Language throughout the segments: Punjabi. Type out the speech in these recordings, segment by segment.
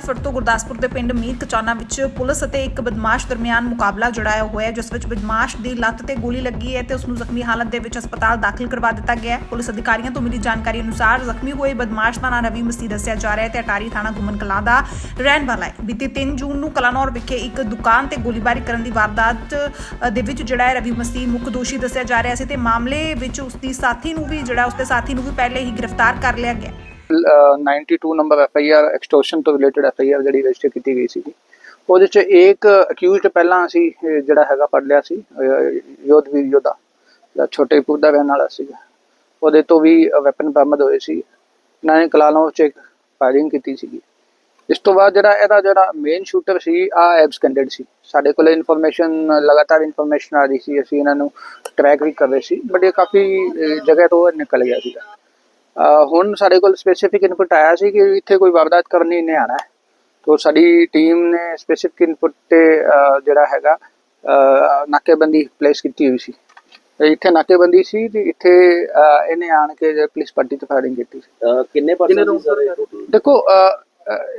ਫਿਰ ਤੋਂ ਗੁਰਦਾਸਪੁਰ ਦੇ ਪਿੰਡ ਮੀਰ ਕਚਾਨਾ ਵਿੱਚ ਪੁਲਿਸ ਅਤੇ ਇੱਕ ਬਦਮਾਸ਼ ਦਰਮਿਆਨ ਮੁਕਾਬਲਾ ਜੜਾਇਆ ਹੋਇਆ ਜਿਸ ਵਿੱਚ ਬਦਮਾਸ਼ ਦੀ ਲੱਤ ਤੇ ਗੋਲੀ ਲੱਗੀ ਹੈ ਤੇ ਉਸ ਨੂੰ ਜ਼ਖਮੀ ਹਾਲਤ ਦੇ ਵਿੱਚ ਹਸਪਤਾਲ ਦਾਖਲ ਕਰਵਾ ਦਿੱਤਾ ਗਿਆ ਹੈ। ਪੁਲਿਸ ਅਧਿਕਾਰੀਆਂ ਤੋਂ ਮਿਲੀ ਜਾਣਕਾਰੀ ਅਨੁਸਾਰ ਜ਼ਖਮੀ ਹੋਏ ਬਦਮਾਸ਼ ਦਾ ਨਾਂ ਰਵੀ ਮਸੀਹ ਦੱਸਿਆ ਜਾ ਰਿਹਾ ਹੈ ਤੇ ਅਟਾਰੀ ਥਾਣਾ ਗੁਮਨ ਕਲਾਂ ਦਾ ਰਹਿਣ ਵਾਲਾ ਹੈ। ਬੀਤੀ 3 ਜੂਨ ਨੂੰ ਕਲਾਨੌਰ ਵਿਖੇ ਇੱਕ ਦੁਕਾਨ ਤੇ ਗੋਲੀਬਾਰੀ ਕਰਨ ਦੀ ਵਾਰਦਾਤ ਦੇ ਵਿੱਚ ਜਿਹੜਾ ਹੈ ਰਵੀ ਮਸੀਹ ਮੁੱਖ ਦੋਸ਼ੀ ਦੱਸਿਆ ਜਾ ਰਿਹਾ ਸੀ ਤੇ ਮਾਮਲੇ ਵਿੱਚ ਉਸ ਦੀ ਸਾਥੀ ਨੂੰ ਵੀ ਜਿਹੜਾ ਉਸ ਦੇ ਸਾਥੀ ਨੂੰ ਵੀ ਪਹਿਲੇ ਹੀ ਗ੍ਰਿਫਤਾਰ ਕਰ ਲਿਆ ਗਿਆ 92 number F I R extortion ਤੋਂ ਰਿਲੇਟਡ ਐਫ ਆਈ ਆਰ ਜਿਹੜੀ ਰਜਿਸਟਰ ਕੀਤੀ ਗਈ ਸੀ ਉਹਦੇ ਚ ਇੱਕ ਅਕਿਊਜ਼ਡ ਪਹਿਲਾਂ ਅਸੀਂ ਜਿਹੜਾ ਹੈਗਾ ਪੜ ਲਿਆ ਸੀ ਯੋਧਵੀਰ ਯੋਧਾ ਜਿਹੜਾ ਛੋਟੇ ਪੁੱਡਾ ਰਹਿਣ ਵਾਲਾ ਸੀਗਾ। ਉਹਦੇ ਤੋਂ ਵੀ ਵੈਪਨ ਬਰਾਮਦ ਹੋਏ ਸੀ। ਇਹਨਾਂ ਨੇ ਕਲਾਨੌਰ ਚ ਫਾਇਰਿੰਗ ਕੀਤੀ ਸੀਗੀ। ਇਸ ਤੋਂ ਬਾਅਦ ਜਿਹੜਾ ਇਹਦਾ ਜਿਹੜਾ ਮੇਨ ਸ਼ੂਟਰ ਸੀ ਆ ਐਬਸਕੈਂਡਡ ਸੀ। ਸਾਡੇ ਕੋਲ ਇਨਫੋਰਮੇਸ਼ਨ ਲਗਾਤਾਰ ਇਨਫੋਰਮੇਸ਼ਨ ਆ ਰਹੀ ਸੀ। ਅਸੀਂ ਇਹਨਾਂ ਨੂੰ ਟਰੈਕ ਵੀ ਕਰ ਰਹੇ ਸੀ। ਬਟ ਇਹ ਕਾਫੀ ਜਗ੍ਹਾ ਤੋਂ ਨਿਕਲ ਗਿਆ ਸੀਗਾ। ਹੁਣ ਸਾਡੇ ਕੋਲ ਸਪੈਸੀਫਿਕ ਇਨਪੁਟ ਆਇਆ ਸੀ ਕਿ ਇੱਥੇ ਕੋਈ ਵਾਰਦਾਤ ਕਰਨੀ ਨਹੀਂ ਆਣਾ ਹੈ। ਤੋ ਸਾਡੀ ਟੀਮ ਨੇ ਸਪੈਸੀਫਿਕ ਇਨਪੁਟ ਤੇ ਜਿਹੜਾ ਹੈਗਾ ਨਾਕੇਬੰਦੀ ਪਲੇਸ ਕੀਤੀ ਹੋਈ ਸੀ। ਇੱਥੇ ਨਾਕੇਬੰਦੀ ਸੀ ਤੇ ਇੱਥੇ ਇਹਨੇ ਆਣ ਕੇ ਜੇ ਪੁਲਿਸ ਪਾਰਟੀ ਤੇ ਫਾਇਰਿੰਗ ਕੀਤੀ ਸੀ। ਕਿੰਨੇ ਪਰਸਨ ਸੀ ਸਾਰੇ? ਦੇਖੋ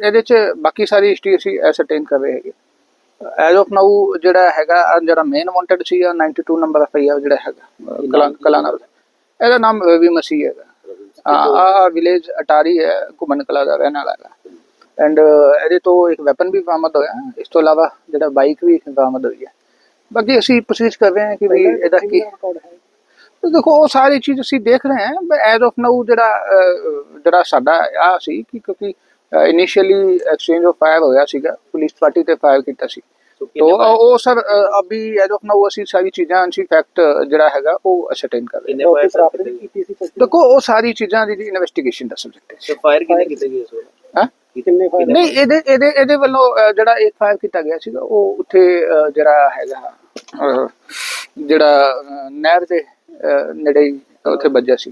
ਇਹਦੇ ਚ ਬਾਕੀ ਸਾਰੀ ਹਿਸਟਰੀ ਅਸੀਂ ਐਸਰਟੇਨ ਕਰ ਰਹੇ ਹੈਗੇ। ਐਜ਼ ਆਫ ਨਾਊ ਜਿਹੜਾ ਹੈਗਾ ਜਿਹੜਾ ਮੇਨ ਵਾਂਟਡ ਸੀ 92 ਨੰਬਰ ਐਫ ਆਈ ਆਰ ਜਿਹੜਾ ਹੈਗਾ ਅਹ, ਕਲਾ ਕਲਾਨਰ ਦਾ ਇਹਦਾ ਨਾਮ ਰਵੀ ਮਸੀਹ ਹੈਗਾ। ਆ ਵਿਲੇਜ ਅਟਾਰੀ ਹੈ ਘੁਮਨ ਕਲਾ ਦਾ ਰਹਿਣ ਵਾਲਾ ਹੈਗਾ। ਐਂਡ ਇਹਦੇ ਤੋਂ ਇੱਕ ਵੈਪਨ ਵੀ ਬਰਾਮਦ ਹੋਇਆ। ਇਸ ਤੋਂ ਇਲਾਵਾ ਜਿਹੜਾ ਬਾਈਕ ਵੀ ਬਰਾਮਦ ਹੋਈ ਹੈ। ਬਾਕੀ ਅਸੀਂ ਪੁੱਛਗਿੱਛ ਕਰ ਰਹੇ ਹਾਂ ਕਿ ਵੀ ਇਹਦਾ ਕੀ ਤੇ ਦੇਖੋ ਉਹ ਸਾਰੀ ਚੀਜ਼ ਅਸੀਂ ਦੇਖ ਰਹੇ ਹਾਂ ਬਟ ਐਜ਼ ਆਫ ਨਾਊ ਜਿਹੜਾ ਜਿਹੜਾ ਸਾਡਾ ਆ ਸੀ ਕਿ ਕਿਉਂਕਿ ਇਨੀਸ਼ੀਅਲੀ ਐਕਸਚੇਂਜ ਆਫ ਫਾਇਰ ਹੋਇਆ ਸੀਗਾ ਪੁਲਿਸ ਪਾਰਟੀ ਤੇ ਫਾਇਰ ਕੀਤਾ ਸੀ। ਤੋ ਉਹ ਸਰ ਅਭੀ ਐਜ਼ ਆਫ ਨਾਊ ਅਸੀਂ ਸਾਰੀ ਚੀਜ਼ਾਂ ਅਸੀਂ ਫੈਕਟ ਜਿਹੜਾ ਹੈਗਾ ਉਹ ਅਸਰਟੇਨ ਕਰ ਰਹੇ ਕਿੰਨੇ ਫਾਇਰ ਪ੍ਰਾਪਤ ਕੀਤੀ ਸੀ ਹਾਂ ਦੇਖੋ ਉਹ ਸਾਰੀ ਚੀਜ਼ਾਂ ਦੀ ਇਨਵੈਸਟੀਗੇਸ਼ਨ ਦਾ ਸਬਜੈਕਟ ਹੈ ਤੇ ਫਾਇਰ ਕਿੰਨੇ ਕੀਤੇ ਗਏ ਸੋ ਹਾਂ? ਕਿੰਨੇ ਫਾਇਰ ਨਹੀਂ ਇਹਦੇ ਇਹਦੇ ਇਹਦੇ ਵੱਲੋਂ ਜਿਹੜਾ ਇੱਕ ਫਾਇਰ ਕੀਤਾ ਗਿਆ ਸੀਗਾ ਉਹ ਉੱਥੇ ਜਿਹੜਾ ਹੈਗਾ ਜਿਹੜਾ ਨਹਿਰ ਦੇ ਨੇੜੇ ਉੱਥੇ ਵੱਜਿਆ ਸੀ